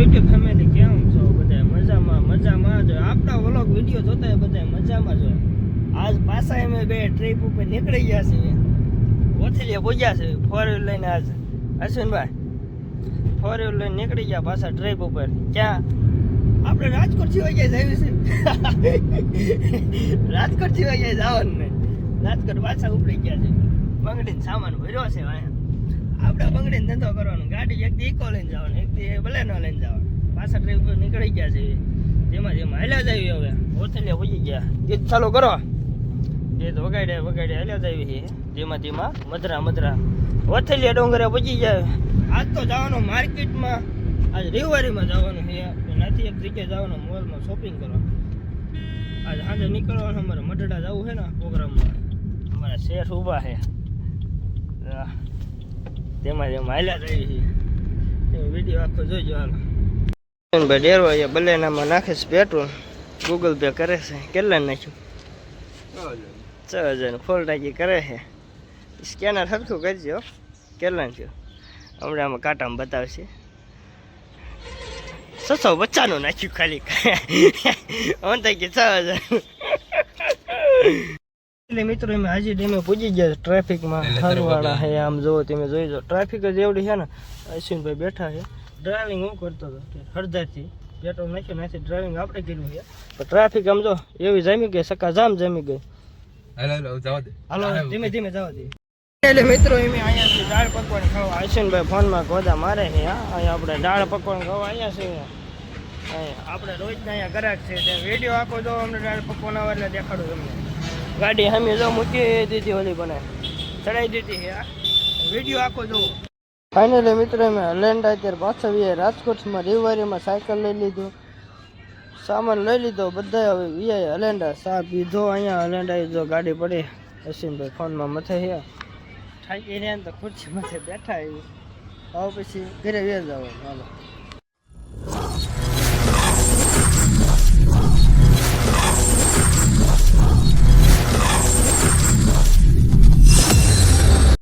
YouTube family કેમ છો બધા મજામાં? મજામાં જો. આપણા વ્લોગ વીડિયો જોતા બધા મજામાં જો આજ પાછા અમે બે ટ્રીપ ઉપર નીકળી ગયા છીએ. ઓથલીએ પૂજ્યા છે. ફોર વ્હીલ લઈને આજ. અશ્વિનભાઈ ફોર વ્હીલ લઈને નીકળી ગયા પાછા ટ્રીપ ઉપર. ક્યાં? આપણે રાજકોટ સિવાય ક્યાંય જવું છે રાજકોટ સિવાય ક્યાંય જવાનું ને રાજકોટ પાછા ઉપડી ગયા છે. મંગળીને સામાન ભર્યો છે અહીંયા આપણે બંગડીને ધંધો કરવાનો. ગાડી એક દી લઈને જવાનું એક દી બલેનો લઈને જવાનું. પાછા ટ્રીપ નીકળી ગયા છે. જેમાં જેમાં હાલ્યા જ હવે. ઓથલિયા વહી ગયા. ગીત ચાલુ કરો. ગીત વગાડ્યા વગાડ્યા, હાલ્યા છે. જેમાં જેમાં મધરા મધરા. ઓથલિયા ડોંગરે પૂજી જાય. આજ તો જવાનું માર્કેટમાં. આજ રિવારીમાં જવાનું છે. નથી એક જગ્યાએ જવાનું, મોલમાં શોપિંગ કરવા. આજ સાંજે નીકળવાનું, અમારે મઢડા જવું છે ને પ્રોગ્રામમાં. અમારા શેઠ ઊભા છે. તેમાં જેમ હાલ્યા જ આવી છે વીડિયો આખો જોઈ જવાનો ડેરો એ બલેનામાં નાખે છે પેટ્રોલ. ગૂગલ પે કરે છે. કેટલા નાખ્યું? છ હજાર ફૂલ ટાંકી કરે છે. સ્કેનર સરખું કરજો કેટલા થયું? હમણાં આમાં કાંટામાં બતાવશે. છસો બચ્ચાનું નાખ્યું ખાલી. અમને છ હજાર એટલે મિત્રો અમે હાજી ડેમે પૂજી ગયા ટ્રાફિકમાં હરવાળા હે આમ જોવો તમે જોઈ જો ટ્રાફિક જ એવડી છે ને. અશ્વિનભાઈ બેઠા છે. ડ્રાઇવિંગ હું કરતો હતો હળદારથી પેટ્રોલ નાખ્યો નાખી ડ્રાઇવિંગ આપણે કર્યું છે. પણ ટ્રાફિક આમ જો એવી જામી ગઈ સકા જામ જામી ગઈ. હાલો દે. ધીમે ધીમે જવા દઈએ એટલે મિત્રો એમ અહીંયા દાળ પકવાન ખાવા. અશ્વિનભાઈ ફોનમાં ગોદા મારે છે હા. અહીંયા આપણે દાળ પકવાન ખાવા અહીંયા છે. આપણે રોજના અહીંયા ગ્રાહક છે. વીડિયો આખો જો અમને દાળ પકવાન આવે એટલે દેખાડું તમને. ગાડી સામે જો મૂકી દીધી ઓલી બને. ચડાવી દીધી વીડિયો આખો જોવો. ફાઇનલી મિત્રો અમે હલેન્ડા અત્યારે પાછા વીએ રાજકોટમાં રિવારીમાં સાયકલ લઈ લીધું. સામાન લઈ લીધો. બધા હવે વીઆઈ હલેન્ડા સા પીધો અહીંયા હલેન્ડા જો ગાડી પડી. અસીમભાઈ ફોનમાં મથે છે. થાકી રહ્યા તો ખુરશી માથે બેઠા એવું હવે પછી ઘરે વ્યા જવાનું હાલો.